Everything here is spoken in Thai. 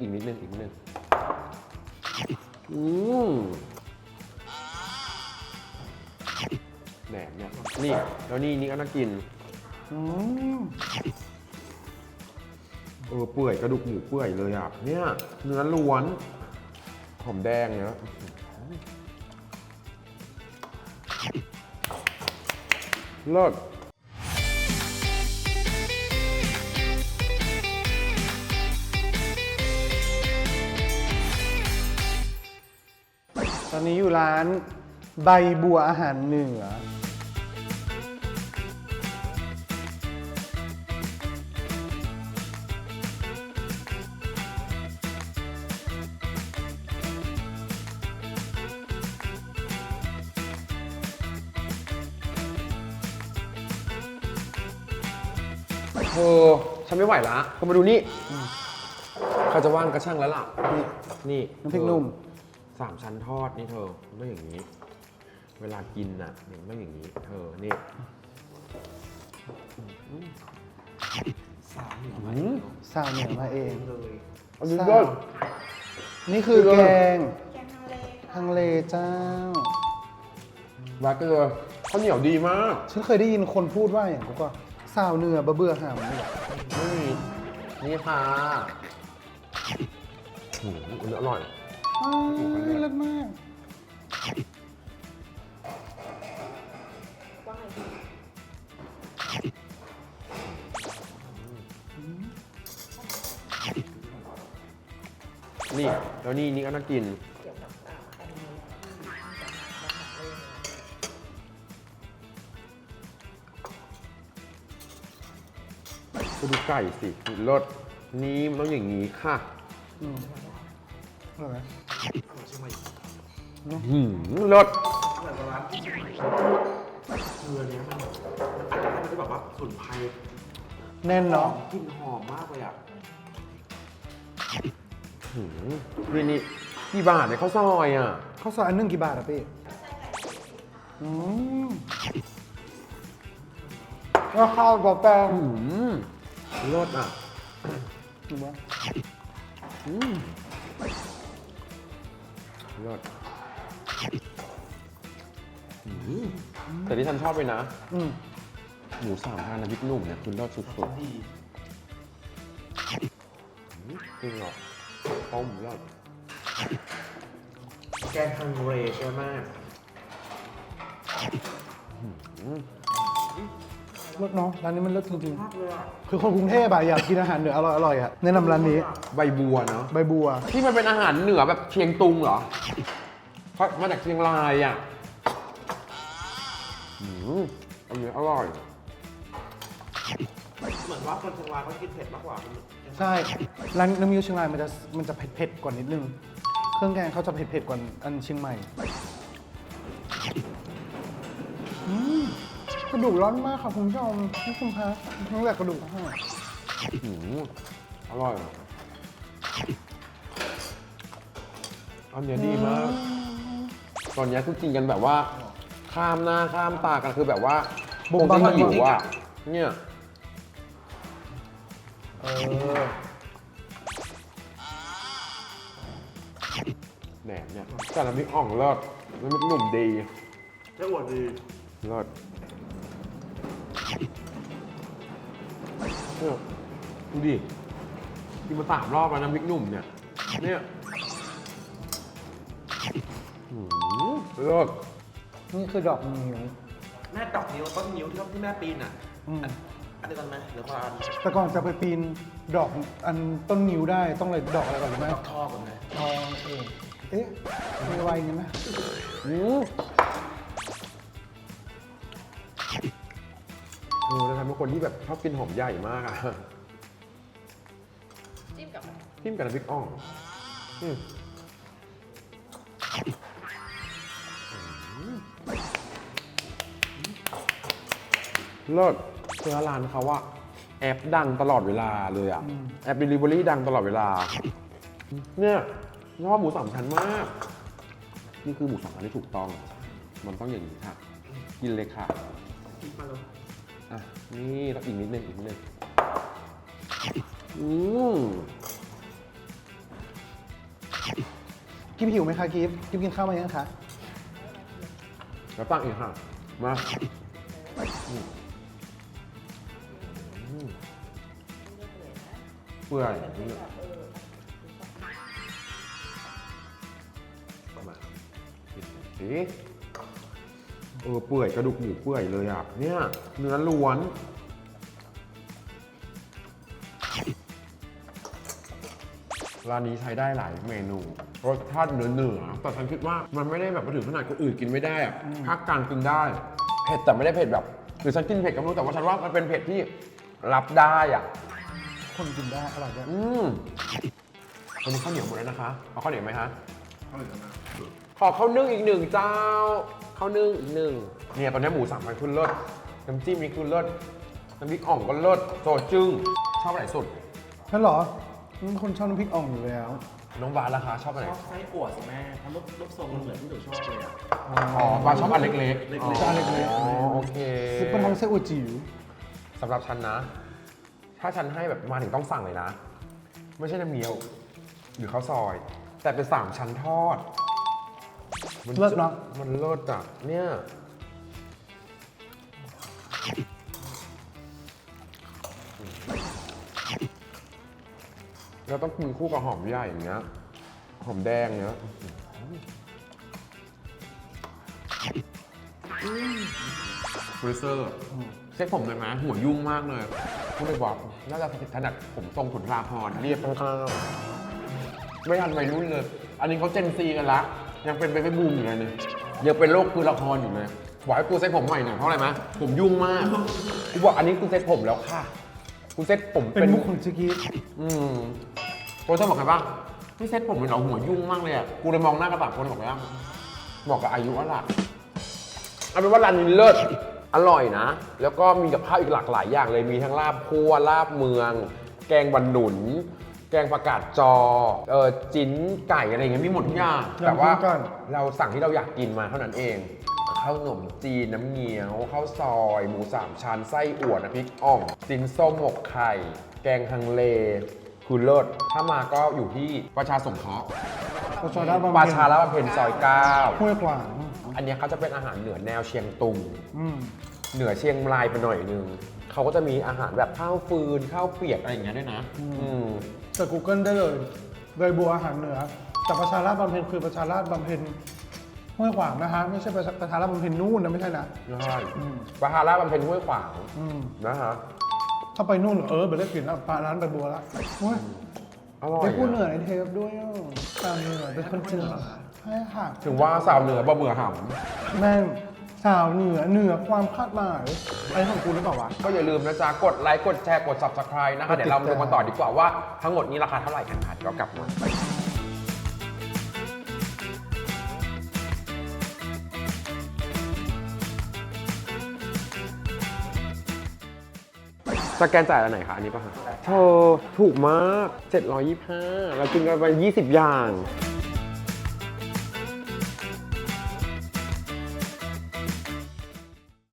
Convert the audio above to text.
อีกนิดนึงอีกนิดนึงอืมแหนมเนี่ยนี่แล้วนี่นี่ก็น่ากินอืมเออเปื่อยกระดูกหมูเปื่อยเลยอะเนี่ยเนื้อล้วนหอมแดงเนี่ยเลิศ อนนี้อยู่ร้านใบบัวอาหารเหนือ เธอฉันไม่ไหวละก็มาดูนี่ใครจะว่างก็ช่างแล้วล่ะ นี่นี่น้ำพริกหนุ่ม สามชั้นทอดนี่เธอไม่อย่างนี้ เวลากินน่ะมันไม่อย่างนี้ เธอนี่สามเหนือมาอืมสาวเหนือมาเองเลยอันนี้สาก็วนี่คือคือแกงแกงฮังเลฮังเลเจ้า รักเกลือข้าวเหนียวดีมากฉันเคยได้ยินคนพูดว่าอย่างกูก็สาวเหนือบะเบื่อหามนี่แหละนี่นี่ค่ะหืมอันนี้อร่อย อ้าวเลิศมาก ว่าไงดีนี่ แล้วนี่นี่ก็น่ากิน เกี่ยวกับอ่าอันนี้ที่จะหาจะหาเลยก็ดูไก่สิรสนี่มันต้องอย่างนี้ค่ะ อืมอร่อยไหมของ เชียงใหม่หืมรสเหมือนกับร้านที่เชียงใหม่เนื้อเนี้ยมันมันอาจจะไม่ได้แบบว่าสมุนไพรแน่นเนาะกลิ่นหอมมากเลยอะหืมนี่นี่กี่บาทเนี่ยข้าวซอยอะข้าวซอยอันหนึงกี่บาทอะพี่อืมแล้วข้าวกับแป้งหืมรสอะถูก ไหมอืมรสหืมแต่ที่ฉันชอบเลยนะ อืมหมูสามชั้นน้ำพริกหนุ่มเนี่ยคือรสสุดดีๆจริงเหรอต้มรสแกงฮังเรใช่ไหม เลิศเนาะร้านนี้มันเลิศจริงมากเลยอะๆคือคนกรุงเทพอะอยากกินอาหารเหนืออร่อยๆอะแนะนำร้านนี้ใบบัวเนาะใบบัว ที่มันเป็นอาหารเหนือแบบเชียงตุงเหรอเพราะมาจากเชียงรายอะอืมอันนี้อร่อย เหมือนว่าคนเชียงรายเขากินเผ็ดมากกว่าคนใช่ร้านน้ำมิ้วเชียงรายมันจะมันจะเผ็ดๆกว่านิดนึง เครื่องแกงเขาจะเผ็ดๆกว่าอันเชียงใหม่ กระดูกร้อนมากค่ะคุณผู้ชมนี่คุณคะทั้งแต่กระดูกทั้งหมดอืมอร่อยอันเนี้ยดีมาก ตอนเนี้ยคือกินกันแบบว่า ข้ามหน้าข้ามตากันคือแบบว่าบุ้งบ้าคงจะงหิวอะเนี่ยเออแหนมเนี่ยแต่น้ำพริกอ่องเลิศน้ำพริกหนุ่มดีจะอวดดีเลิศ เนี่ยดูดิกินมาสามรอบแล้วน้ำพริกหนุ่มเนี่ย เนี่ยหืมเลิศนี่คือดอกนิ้ว แม่ดอกนิ้วต้นนิ้วที่ที่แม่ปีนอะอืม อันเดียวกันไหมหรือคนละอันแต่ก่อนจะไปปีนดอกอันต้นนิ้วได้ต้องเลยดอกอะไรก่อนรู้ไหมดอกทอกันไหมทองเออเอ๊ะมีไวงั้นไหมอืม เออนะครับเป็นคนที่แบบชอบกินหอมใหญ่มากอะจิ้มกับอะไรทิมกับน้ำพริกอ่องอืมเลิศคือร้านเขาอะแอปดังตลอดเวลาเลยอะแอป Delivery ดังตลอดเวลา เนี่ยชอบหมูสามชั้นมาก นี่คือหมูสามชั้นที่ถูกต้อง มันต้องอย่างนี้ค่ะ กินเลยค่ะ กินมาเลย อะ นี่แล้วอีกนิดนึงอีกนิดนึงอืมกิฟหิวไหมคะกิฟกิฟกินข้าวมายังคะแล้วตั้งอีกค่ะมาอืมอืมเปื่อยนี่มากินสิ เออเปื่อยกระดูกหมูเปื่อยเลยอะ เนี่ยเนื้อล้วน ร้านนี้ใช้ได้หลายเมนูรสชาติเนื้อเนื้อแต่ฉันคิดว่ามันไม่ได้แบบมาถึงขนาดคนอื่นกินไม่ได้อะภาคกลางกินได้เผ็ดแต่ไม่ได้เผ็ดแบบหรือฉันกินเผ็ดก็ไม่รู้แต่ว่าฉันว่ามันเป็นเผ็ดที่รับได้อะ คนกินได้อร่อยด้วยอืมวันนี้ข้าวเหนียวหมดแล้วนะคะ เอาข้าวเหนียวไหมคะเอาเลยนะขอข้าวนึ่งอีกหนึ่งเจ้า ข้าวนึ่งอีกหนึ่งเนี่ยตอนนี้หมูสามพันคุณเลิศน้ำจิ้มนี่คือเลิศน้ำพริกอ่องก็เลิศโซจึ้งชอบอะไรสุดนั่นเหรอนี่คนชอบน้ำพริกอ่องอยู่แล้ว น้องบาสราคาชอบอะไรชอบไส้อั่วสิแม่ทำรูปรูปทรงมันเหมือนที่หนูชอบเลยอะอ๋อบาสชอบอันเล็กๆเล็กๆอ๋ออันเล็กๆ อ๋อโอเค ซุปเปอร์ท้องไส้อั่วจิ๋วสำหรับฉันนะ ถ้าฉันให้แบบมาถึงต้องสั่งเลยนะ ไม่ใช่น้ำเงี้ยว หรือข้าวซอย แต่เป็นสามชั้นทอด มันเลิศเนาะมันเลิศอะเนี่ย แล้วต้องกินคู่กับหอมใหญ่อย่างเงี้ย หอมแดงเนี้ยฟรีเซอร์เซ็ตผมเลยไหมหัวยุ่งมากเลยพูดเลยบอกน่าจะถนัดผมทรงขุนพลาพรเรียบข้างๆไม่ทันวัยรุ่นเลย อันนี้เขาเจนซีกันละ ยังเป็นเบบี้บูมอยู่เลยเนี่ยยังเป็นโรคคือละครอยู่เลยบอกให้กูเซ็ตผมใหม่หน่อยเพราะอะไรไหมผมยุ่งมากกูบอกอันนี้กูเซ็ตผมแล้วค่ะกูเซ็ตผมเป็นมุกของจิกิฟอืมโปรเซอร์บอกไงบ้างไม่เซ็ตผมเป็นเหรอหัวยุ่งมากเลยอะกูเลยมองหน้ากระต่างคนบอกว่าบอกกับอายุว่าหลักเอาเป็นว่าร้านนี้เลิศอร่อยนะ แล้วก็มีกับข้าวอีกหลากหลายอย่างเลยมีทั้งลาบคั่วลาบเมือง แกงบันหนุน แกงผักกาดจอเออจิ้นไก่อะไรอย่างเงี้ยมีหมดทุกอย่างแต่ว่าเราสั่งที่เราอยากกินมาเท่านั้นเองข้าวหนมจีนน้ำเงี้ยวข้าวซอย หมูสามชั้นไส้อั่วน้ำพริกอ่องซินส้มหมกไข่ แกงฮังเลคือเลิศถ้ามาก็อยู่ที่ประชาสงเคราะห์ประชาราบำปเพ็ระญชาละบำเพ็ญซอยเก้าห้วยขวางอันเนี้ยเขาจะเป็นอาหารเหนือแนวเชียงตุง อืม เหนือเชียงรายไปหน่อยนึง เขาก็จะมีอาหารแบบข้าวฟืนข้าวเปียกอะไรอย่างเงี้ยด้วยนะ อืม เสิร์ช Google ได้เลยใบบัวอาหารเหนือแต่ประชาราชบำเพ็ญคือประชาราชบำเพ็ญห้วยขวางนะคะไม่ใช่ประชาประชาราชบำเพ็ญนู่นนะไม่ใช่นะ ใช่ประชาละบำเพ็ญห้วยขวางอืมนะฮะถ้าไปนู่นเออไปได้กลิ่นแล้วปลาร้านใบบัวละโอ้ยอร่อยได้พูดเหนือะอในเทปด้วยอะตามเหนือเป็นคนเหนือใช่ค่ะ ถึงว่าสาวเหนือบ่เบื่อหแม่ง สาวเหนือเหนือความคาดหมายไอ้ของกูหรือเปล่าวะำก็อย่าลืมนะจ๊ะ กดไลค์ กดแชร์ กด subscribe นะคะ เดี๋ยวเรามาดูกันต่อดีกว่าว่าทั้งหมดนี้ราคาเท่าไหร่กันค่ะเดี๋ยวเรากลับมาสแกนจ่ายอันไหนคะ อันนี้ป่ะคะเธอถูกมาก 725เรากินกันไป 20 อย่าง